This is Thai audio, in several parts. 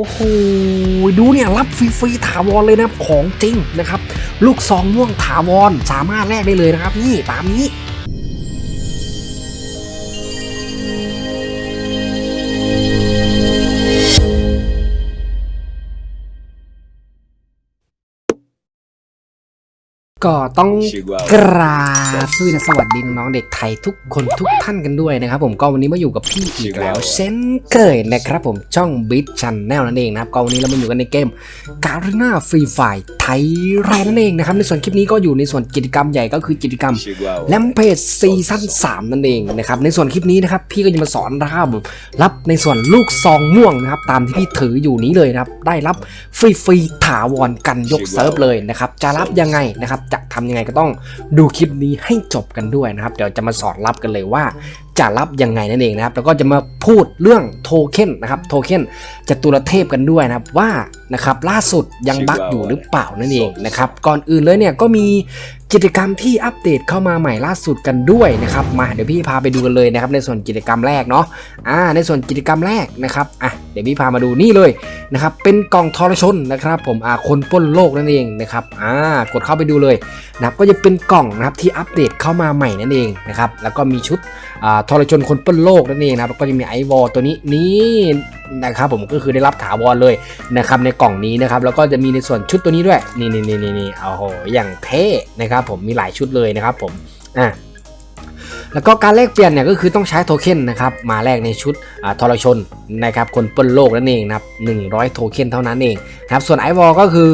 โอ้โห ดูเนี่ย รับฟรีๆถาวรเลยนะของจริงนะครับ ลูกซองม่วงถาวรสามารถแลกได้เลยนะครับ นี่ตามนี้ ก็ต้องชื่อว่ากราบสวัสดีสวัสดีน้องๆเด็กไทยทุกคนทุกท่านกันด้วยนะครับผมก็วันนี้มาอยู่กับพี่อีกแล้วเช่นเคยนะครับผมช่องบิ t ชันแนลนั่นเองนะครับก็วันนี้เรามาอยู่กันในเกมการ์นาฟรีไฟไทยแรนั่นเองนะครับในส่วนคลิปนี้ก็อยู่ในส่วนกิจกรรมใหญ่ก็คือกิจกรรมชื่อว่าแลมเพจซีซั่น3นั่นเองนะครับในส่วนคลิปนี้นะครับพี่ก็จะมาสอนนะครับรับในส่วนลูกซองม่วงนะครับตามที่พี่ถืออยู่นี้เลยนะครับได้รับฟรีๆถาวรกันยกเซิร์ฟเลยนะครับจะรับยังไงนะครับจะทำยังไงก็ต้องดูคลิปนี้ให้จบกันด้วยนะครับ เดี๋ยวจะมาสอนรับกันเลยว่าจะรับยังไงนั่นเองนะครับ แล้วก็จะมาพูดเรื่องโทเค็นนะครับ โทเค็นจตุรเทพกันด้วยนะครับว่านะครับล่าสุดยังบั๊กอยู่หรือเปล่านั่นเองนะครับก่อนอื่นเลยเนี่ยก็มีกิจกรรมที่อัปเดตเข้ามาใหม่ล่าสุดกันด้วยนะครับมาเดี๋ยวพี่พาไปดูกันเลยนะครับในส่วนกิจกรรมแรกเนาะอ่าในส่วนกิจกรรมแรกนะครับอะเดี๋ยวพี่พามาดูนี่เลยนะครับเป็นกล่องทรชนนะครับผมอ่าคนปล้นโลกนั่นเองนะครับอ่ากดเข้าไปดูเลยนะครับก็จะเป็นกล่องนะครับที่อัปเดตเข้ามาใหม่นั่นเองนะครับแล้วก็มีชุดอ่าทรชนคนปล้นโลกนั่นเองนะครับแล้วก็จะมีไอวอลตัวนี้นี่นะครับผมก็คือได้รับถาวรเลยนะครับในกล่องนี้นะครับแล้วก็จะมีในส่วนชุดตัวนี้ด้วยนี่นี่นี่นี่นี่โอ้โหอย่างเท่นะครับผมมีหลายชุดเลยนะครับผมอะแล้วก็การแลกเปลี่ยนเนี่ยก็คือต้องใช้โทเค็นนะครับมาแลกในชุดทรชนนะครับคนปล้นโลกนั่นเองนะครับ100 โทเค็นเท่านั้นเองนะครับส่วนไอวอลก็คือ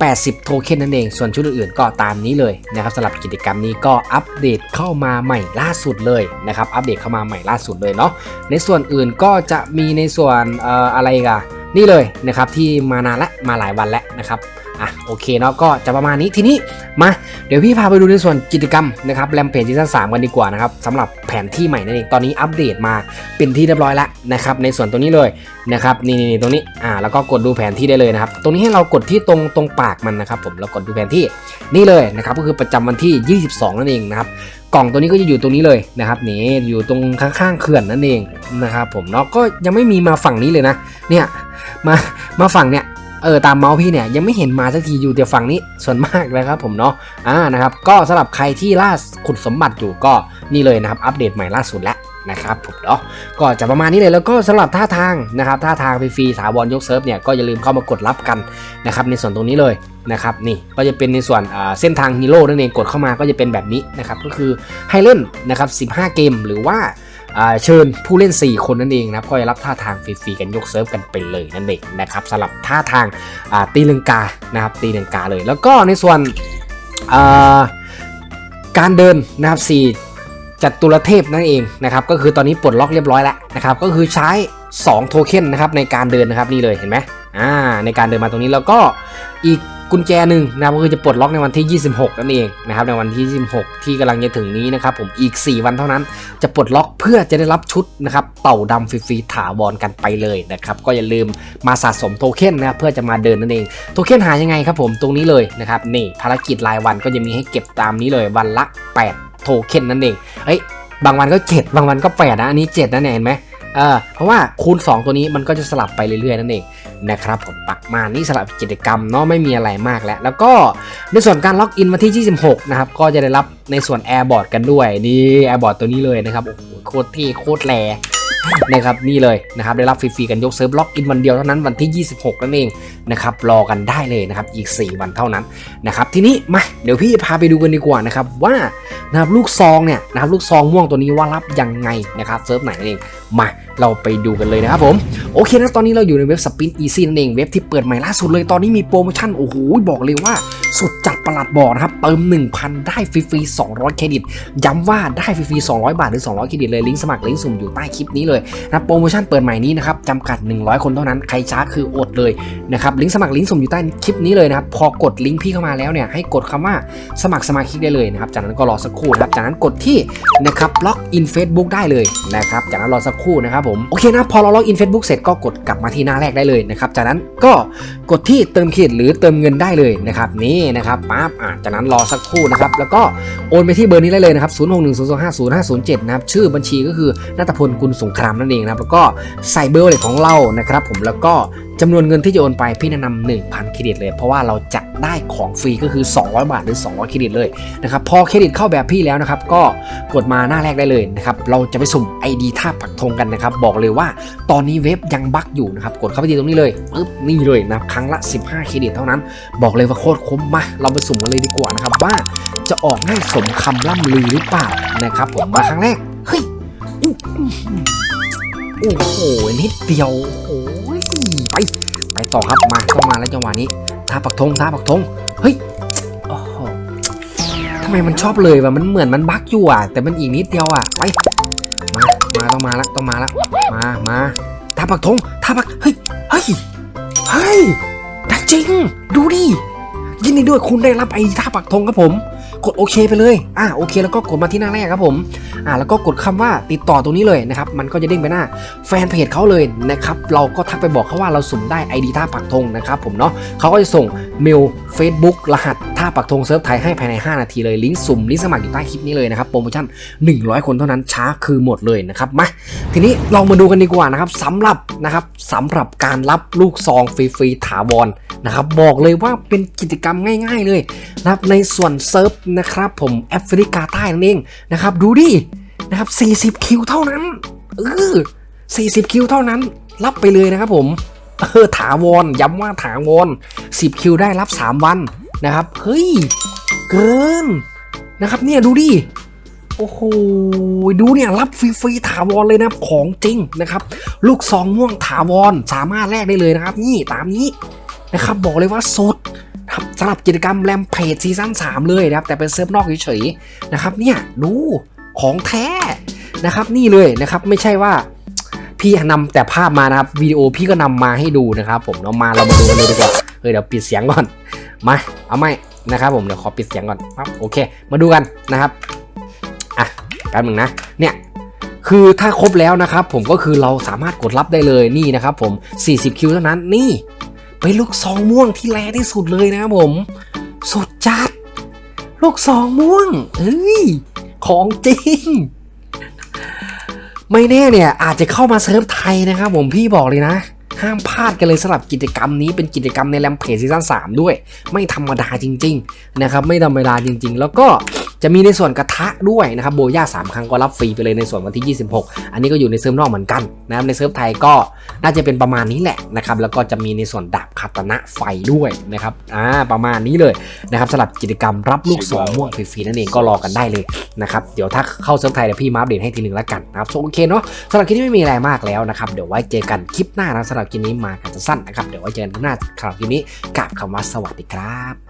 80 โทเค็นนั่นเอง ส่วนชุดอื่นๆก็ตามนี้เลยนะครับสำหรับกิจกรรมนี้ก็อัปเดตเข้ามาใหม่ล่าสุดเลยนะครับอัปเดตเข้ามาใหม่ล่าสุดเลยเนาะในส่วนอื่นก็จะมีในส่วนอออะไรกัน นี่เลยนะครับที่มานานละมาหลายวันแล้วนะครับ อะโอเคเนาะก็จะประมาณนี้ทีนี้มาเดี๋ยวพี่พาไปดูในส่วนกิจกรรมนะครับแรมเพจซีซั่นสามกันดีกว่านะครับสำหรับแผนที่ใหม่นั่นเองตอนนี้อัปเดตมาเป็นที่เรียบร้อยแล้วนะครับในส่วนตรงนี้เลยนะครับนี่นี่ตรงนี้อ่าแล้วก็กดดูแผนที่ได้เลยนะครับตรงนี้ให้เรากดที่ตรงตรงปากมันนะครับผมเรากดดูแผนที่นี่เลยนะครับก็คือประจำวันที่ 22 นั่นเองนะครับกล่องตัวนี้ก็จะอยู่ตรงนี้เลยนะครับนี่อยู่ตรงข้างๆเขื่อนนั่นเองนะครับผมเนาะก็ยังไม่มีมาฝั่งนี้เลยนะเนี่ยมามาฝั่งเนี่ย เออตามเมาส์พี่เนี่ยยังไม่เห็นมาสักทีอยู่แต่ฝั่งนี้ส่วนมากนะครับผมเนาะอ่านะครับก็สำหรับใครที่ล่าขุดสมบัติอยู่ก็นี่เลยนะครับอัปเดตใหม่ล่าสุดแล้วนะครับผมเนาะก็จะประมาณนี้เลยแล้วก็สำหรับท่าทางนะครับท่าทางฟรีๆถาวรยกเซิร์ฟเนี่ยก็อย่าลืมเข้ามากดรับกันนะครับในส่วนตรงนี้เลยนะครับนี่ก็จะเป็นในส่วนเส้นทางฮีโร่นั่นเองกดเข้ามาก็จะเป็นแบบนี้นะครับก็คือให้เล่นนะครับ15 เกมหรือว่า เชิญผู้เล่น 4 คนนั่นเองนะก็จะรับท่าทางฟรีๆกันยกเซิร์ฟกันไปเลยนั่นเองนะครับสำหรับท่าทางตีลังกานะครับตีลังกาเลย แล้วก็ในส่วนการเดินนะครับ4จัตุรเทพนั่นเองนะครับก็คือตอนนี้ปลดล็อกเรียบร้อยแล้วนะครับก็คือใช้ 2 โทเค็นนะครับในการเดินนะครับนี่เลยเห็นไหมอ่าในการเดินมาตรงนี้แล้วก็อีก กุญแจหนึ่งนะครับก็คือจะปลดล็อกในวันที่ 26 นั่นเองนะครับในวันที่ 26 ที่กำลังจะถึงนี้นะครับผมอีก 4 วันเท่านั้น จะปลดล็อกเพื่อจะได้รับชุดนะครับเต่าดำฟรีๆถาวรกันไปเลยนะครับก็อย่าลืมมาสะสมโทเค็นนะครับเพื่อจะมาเดินนั่นเองโทเค็นหายังไงครับผมตรงนี้เลยนะครับนี่ภารกิจรายวันก็จะมีให้เก็บตามนี้เลยวันละ 8 โทเค็นนั่นเองเฮ้ยบางวันก็ 7 บางวันก็8นะอันนี้7นะเนี่ยเห็นไหมเออเพราะว่าคูณ 2 ตัวนี้มันก็จะสลับไปเรื่อยๆนั่นเอง นะครับผมปักมานี่สำหรับกิจกรรมเนาะไม่มีอะไรมากแล้ว แล้วก็ในส่วนการล็อกอินวันที่ 26 นะครับ ก็จะได้รับในส่วนแอร์บอร์ดกันด้วย นี่แอร์บอร์ดตัวนี้เลยนะครับ โอ้โหโคตรเท่โคตรแร นะครับนี่เลยนะครับได้รับฟรีๆกันยกเซิร์ฟล็อกอินวันเดียวเท่านั้นวันที่ 26 นั่นเองนะครับรอกันได้เลยนะครับอีก 4 วันเท่านั้นนะครับทีนี้มาเดี๋ยวพี่พาไปดูกันดีกว่านะครับว่านะครับลูกซองเนี่ยนะครับลูกซองม่วงตัวนี้ว่ารับยังไงนะครับเซิร์ฟไหนนั่นเองมาเราไปดูกันเลยนะครับผมโอเคนะตอนนี้เราอยู่ในเว็บสปินอีซี่นั่นเองเว็บที่เปิดใหม่ล่าสุดเลยตอนนี้มีโปรโมชั่นโอ้โหบอกเลยว่าสุดจัดประหลัดบอกนะครับเติม 1,000 ได้ฟรีๆ200 เครดิต ย้ำว่าได้ฟรีๆ200 บาทหรือ 200 เครดิตเลยลิงก์สมัครลิงก์สุ่มอยู่ใต้คลิปนี้เลยนะโปรโมชั่นเปิดใหม่นี้นะครับจำกัด 100 คนเท่านั้นใครช้าคืออดเลยนะครับลิงก์สมัครลิงก์สุ่มอยู่ใต้คลิปนี้เลยนะครับพอกดลิงก์พี่เข้ามาแล้วเนี่ยให้กดคำว่าสมัครสมาชิกได้เลยนะครับจากนั้นก็รอสักครู่นะครับจากนั้นกดที่นะครับล็อกอิน Facebook ได้เลยนะครับจากนั้นรอสักครู่นะครับผมโอเคนะพอเราล็อกอิน Facebook เสร็จก็กดกลับมาที่หน้าแรกได้เลยนะครับจากนั้นก็กดที่เติมเครดิตหรือเติมเงินได้เลยนะครับนี่นะครับปั๊บอะจากนั้นรอสักครู่นะครับแล้วก็โอนไปที่เบอร์นี้ได้เลยนะครับ0 6 1 0 2 5 0 5 0 7นะครับชื่อบัญชีก็คือนัตพลกุลสงครามนั่นเองนะครับแล้วก็ใส่เบอร์เลยของเรานะครับผมแล้วก็จำนวนเงินที่จะโอนไปพี่แนะนำ1,000เครดิตเลย เพราะว่าเราจะได้ของฟรีก็คือ 200 บาทหรือ 200เครดิตเลยนะครับพอเครดิตเข้าแบบพี่แล้วนะครับ ก็กดมาหน้าแรกได้เลยนะครับเราจะไปสุ่ม ID ท่าปักธงกันนะครับ บอกเลยว่าตอนนี้เว็บยังบั๊กอยู่นะครับกดเข้าไปที่ตรงนี้เลยปึ๊บนี่เลยนะครั้งละ 15เครดิตเท่านั้น บอกเลยว่าโคตรคุ้มมาเราไปสุ่มกันเลยดีกว่านะครับว่าจะออกได้สมคำล่ำลือหรือเปล่านะครับผมมาครั้งแรกเฮ้ย โอ้โหนิดเดียวโอ้ยไป ไปต่อครับมาต้องมาแล้วจังหวะนี้ท่าปักธงท่าปักธงเฮ้ยโอ้โหทำไมมันชอบเลยวะมันเหมือนมันบั๊กอยู่อะ แต่มันอีกนิดเดียวอะไปมามาต้องมาแล้วต้องมาแล้วมามาท่าปักธงท่าปักเฮ้ยเฮ้ยเฮ้ยได้จริง ดูดิยินดีด้วยคุณได้รับไอ้ท่าปักธงครับผม กดโอเคไปเลย อ่าโอเคแล้วก็กดมาที่หน้าแรกครับผม อ่าแล้วก็กดคำว่าติดต่อตรงนี้เลยนะครับมันก็จะเด้งไปหน้าแฟนเพจเขาเลยนะครับเราก็ทักไปบอกเขาว่าเราสุ่มได้ ID ท่าปักธงนะครับผมเนาะเขาก็จะส่งเมล Facebook รหัสท่าปักธงเซิร์ฟไทยให้ภายใน 5 นาทีเลยลิงก์สุ่มลิงก์สมัครอยู่ใต้คลิปนี้เลยนะครับโปรโมชั่น 100 คนเท่านั้นช้าคือหมดเลยนะครับมาทีนี้เรามาดูกันดีกว่านะครับสำหรับนะครับสำหรับการรับลูกซองฟรีๆถาวรนะครับบอกเลยว่าเป็นกิจกรรมง่าย ๆ เลยนะครับในส่วนเซิร์ฟนะครับผมแอฟริกาใต้นั่นเองนะครับดูดิ นะครับ40 คิวเท่านั้นเออ40 คิวเท่านั้น รับไปเลยนะครับผมเออถาวรย้ำว่าถาวร10 คิวได้รับ 3 วันนะครับ เฮ้ย เกินนะครับเนี่ยดูดิโอ้โห ดูเนี่ยรับฟรีๆถาวรเลยนะของจริงนะครับ ลูกซองม่วงถาวรสามารถแลกได้เลยนะครับ นี่ตามนี้นะครับ บอกเลยว่าสดสำหรับกิจกรรมแรมเพจซีซั่น3เลยนะครับ แต่เป็นเซิร์ฟนอกเฉยๆนะครับ เนี่ยดู ของแท้นะครับ นี่เลยนะครับไม่ใช่ว่าพี่นำแต่ภาพมานะครับวิดีโอพี่ก็นำมาให้ดูนะครับผมเรามาเรามาดูกันเลยดีกว่าเออเดี๋ยวปิดเสียงก่อนมาเอาไม่นะครับ ผมเดี๋ยวขอปิดเสียงก่อนปั๊บโอเค มาดูกันนะครับอะแป๊บหนึงนะเนี่ยคือถ้าครบแล้วนะครับ ผมก็คือเราสามารถกดรับได้เลยนี่นะครับ ผม 40 คิวเท่านั้นนี่เป็นลูกซองม่วงที่แรงที่สุดเลยนะครับผมสุดจัดลูกซองม่วงเฮ้ย ของจริง ไม่แน่เนี่ย อาจจะเข้ามาเซิร์ฟไทยนะครับผมพี่บอกเลยนะ ห้ามพลาดกันเลยสำหรับกิจกรรมนี้เป็นกิจกรรมในแรมเพจซีซั่น3ด้วย ไม่ธรรมดาจริง ๆ นะครับ ไม่ธรรมดาจริง ๆ แล้วก็ จะมีในส่วนกระทะด้วยนะครับโบย่า3ครั้งก็รับฟรีไปเลยในส่วนวันที่ 26 อันนี้ก็อยู่ในเซิร์ฟนอกเหมือนกันนะครับในเซิร์ฟไทยก็น่าจะเป็นประมาณนี้แหละนะครับแล้วก็จะมีในส่วนดาบคาตนะไฟด้วยนะครับอ่าประมาณนี้เลยนะครับสำหรับกิจกรรมรับลูกสองม่วงฟรีๆนั่นเองก็รอกันได้เลยนะครับเดี๋ยวถ้าเข้าเซิร์ฟไทยเดี๋ยวพี่มาอัปเดตให้ทีหนึ่งแล้วกันนะครับโอเคเนาะสำหรับคลิปนี้ไม่มีอะไรมากแล้วนะครับเดี๋ยวไว้เจอกันคลิปหน้านะสำหรับคลิปนี้มากันจะสั้นนะครับเดี๋ยวไว้เจอกันหน้าสำหรับคลิปนี้กับคำว่าสวัสดีครับ